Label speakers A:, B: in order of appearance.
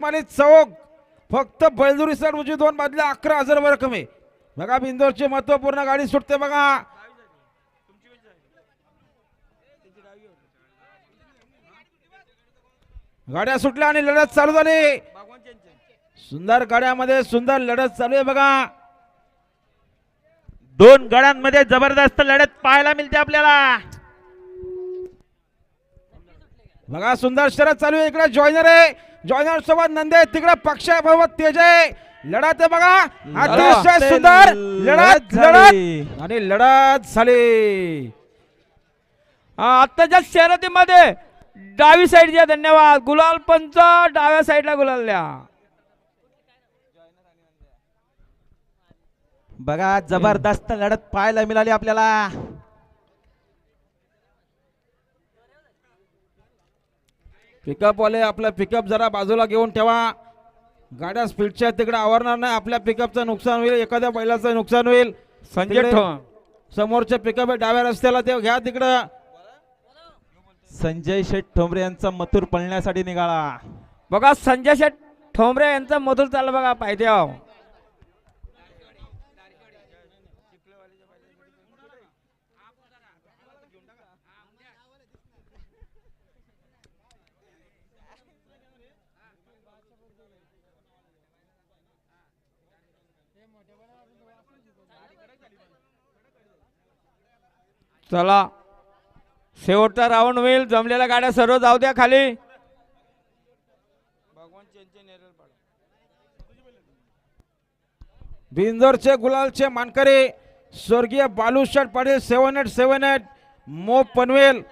A: माने चौक फक्त बैलदुरी सर उजवी म्हणजे दोन बाजूला अकरा हजार वर कमी. बघा बिंदोरची महत्त्वपूर्ण गाडी सुटते बघा. गाड्या सुटल्या आणि लढत चालू झाली. सुंदर गाड्यामध्ये सुंदर लढत चालू आहे बघा.
B: दोन गड्यांमध्ये जबरदस्त लढत पाहायला मिळते आपल्याला.
A: बघा सुंदर शरद चालू आहे. इकडे जॉईनर आहे. जॉईनर सोबत नंदे तिकडे पक्षाबाबत तेज आहे लढत बघा अतिशय
B: लढत
A: सुंदर लढत. लढत आणि लढत झाली
C: आत्ताच्या शर्यतीमध्ये डावी साईड द्या धन्यवाद गुलाल पंच डाव्या साईडला गुलाल द्या
B: बघा जबरदस्त लढत पाहायला मिळाली आपल्याला.
A: पिकअप वाले आपला पिकअप जरा बाजूला घेऊन ठेवा. गाड्या स्पीडच्या तिकडे आवरणार नाही. आपल्या पिकअपचं नुकसान होईल. एखाद्या बैलाचं नुकसान होईल.
C: संजय
A: तिकडे
C: ठो
A: समोरचे पिकअप आहे डाव्या रस्त्याला. ते घ्या तिकडं.
B: संजय शेठ ठोंबरे यांचा मथुर पळण्यासाठी निघाला.
C: बघा संजय शेठ ठोंबरे यांचा मधुर चाललं बघा पाहिजे चला. शेवटचा राऊंड होईल. जमलेल्या गाड्या सर्व जाऊ द्या खाली.
A: बिंदोरचे गुलालचे मानकरी स्वर्गीय बालूशट Patil seven eight seven eight मो पनवेल.